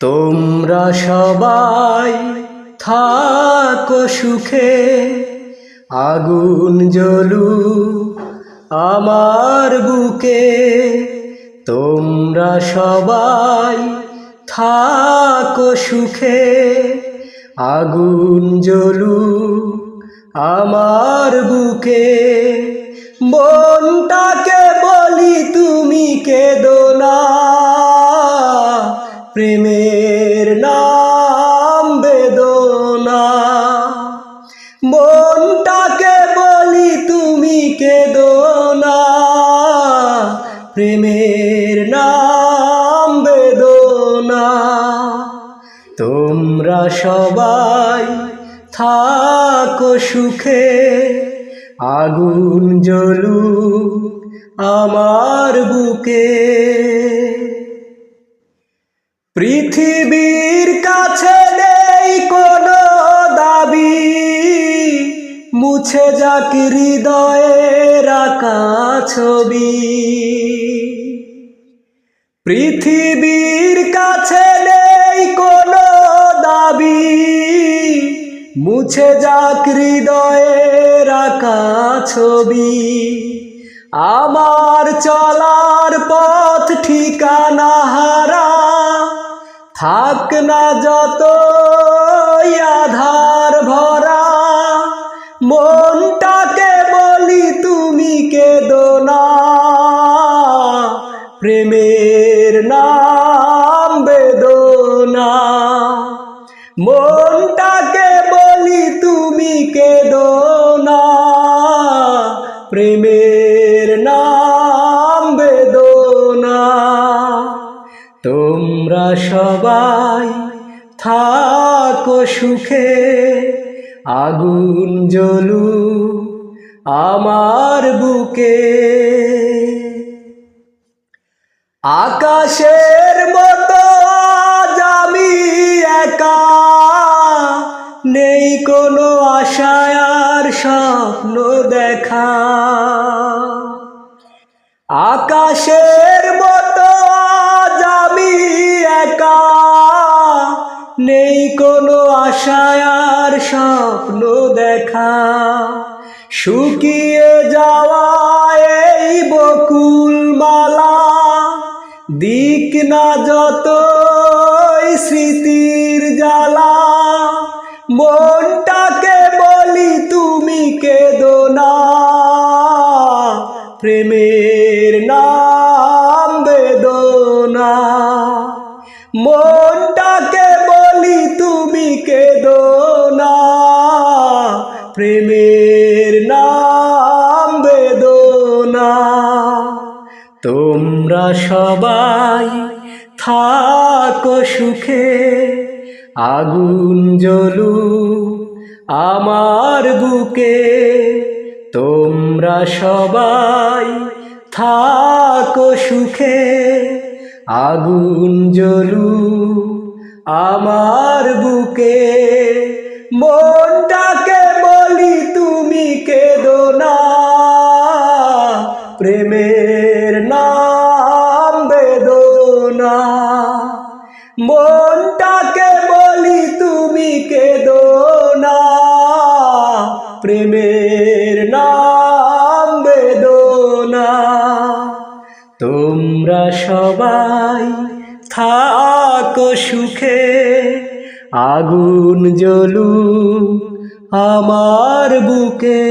তোমরা সবাই থাকো সুখে, আগুন জ্বলু আমার বুকে। তোমরা সবাই থাকো সুখে, আগুন জ্বলু আমার বুকে। মনটাকে প্রেমের নাম বেদনা। তোমরা সবাই থাকো সুখে, আগুন জ্বলু আমার বুকে। পৃথিবীর কাছে নেই কোনো দাবি, মুছে যাক হৃদয়ের আঁকা ছবি। পৃথিবীর কাছে নেই কোনো দাবি। মুছে যাক হৃদয়ের আঁকা ছবি। আমার চলার পথ ঠিকানা হারা। থাক না যত আধার ভরা। মনটাকে প্রেমের নাম বেদনা। মনটাকে বলি তুমি কেদো না প্রেমের নাম বেদনা। তোমরা সবাই থাকো সুখে, আগুন জ্বলু আমার বুকে। আকাশের মতো আমি একা। নেই কোনো আশায় আর স্বপ্ন দেখা। আকাশের মতো আমি একা। নেই কোনো আশায় আর স্বপ্ন দেখা। শুকিয়ে যাওয়া এই বকুল মালা না যত স্মৃতির জ্বালা, মনটাকে বলি তুমি কেদো না। প্রেমের নাম বেদনা, মনটাকে বলি তুমি কে কেদো তোমরা সবাই থাকো সুখে, আগুন জ্বলু আমার বুকে। তোমরা সবাই থাকো সুখে, আগুন জ্বলু আমার বুকে। মনটাকে বলি, তুমি কেদো না, প্রেমের মনটাকে বলি তুমি কেদো না। প্রেমের নাম বেদনা। তোমরা সবাই থাকো সুখে, আগুন জ্বলু আমার বুকে।